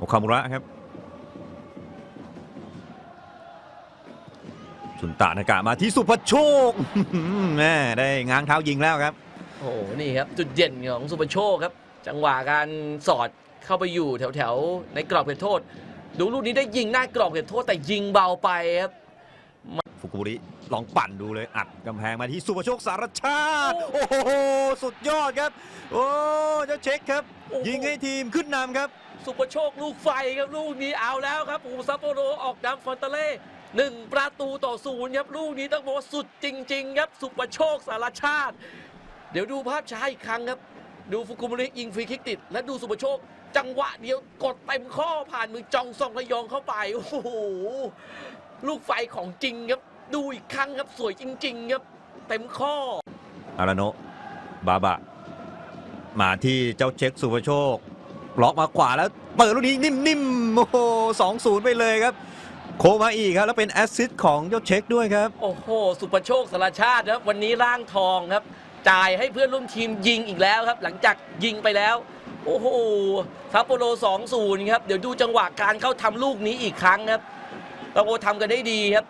โอคามุระครับสุนตะนากะมาที่สุภโชคแม่ได้ง้างเท้ายิงแล้วครับ โอ้โห นี่ครับ จุดเด่นของสุปโชคครับ จังหวะการสอดเข้าไปอยู่แถวๆ ในกรอบเขตโทษ ดูลูกนี้ได้ยิงหน้ากรอบเขตโทษแต่ยิงเบาไปครับ ฟุกุริลองปั่นดูเลยอัดกำแพงมาที่สุภโชคสารชาติ โอ้โห สุดยอดครับ โอ้เจ้าเช็คครับ โอ้โห ยิงให้ทีมขึ้นนำครับ สุปโชคลูกไฟครับลูกนี้เอาแล้วครับโอ้โหซัปโปโรออกนำฟอนเตเล่หนึ่งประตูต่อศูนย์ครับลูกนี้ต้องบอกว่าสุดจริง ๆ ครับ สุปโชคสารชาติ เดี๋ยวดูภาพช้าอีกครั้งครับ ดูฟุกุมุริยิงฟรีคิกติด และดูสุปโชค จังหวะเดียวกดเต็มข้อผ่านมือจองซองระยองเข้าไป โอ้โห ลูกไฟของจริงครับ ดูอีกครั้งครับสวยจริง ๆ ครับ เต็มข้อ อาราโนะบาบะ มาที่เจ้าเช็คสุภโชคล็อกมาขวาแล้วเปิดลูกนี้นิ่มๆโอ้โหสองศูนย์ไปเลยครับ โคมาอีกครับ แล้วเป็นแอสซิสต์ของเจ้าเช็คด้วยครับ โอ้โห สุปโชคสารชาติครับ วันนี้ร่างทองครับ จ่ายให้เพื่อนร่วมทีมยิงอีกแล้วครับ หลังจากยิงไปแล้ว โอ้โหซัปโปโร2-0 ครับ เดี๋ยวดูจังหวะการเข้าทำลูกนี้อีกครั้งครับซัปโปโรทำกันได้ดีครับ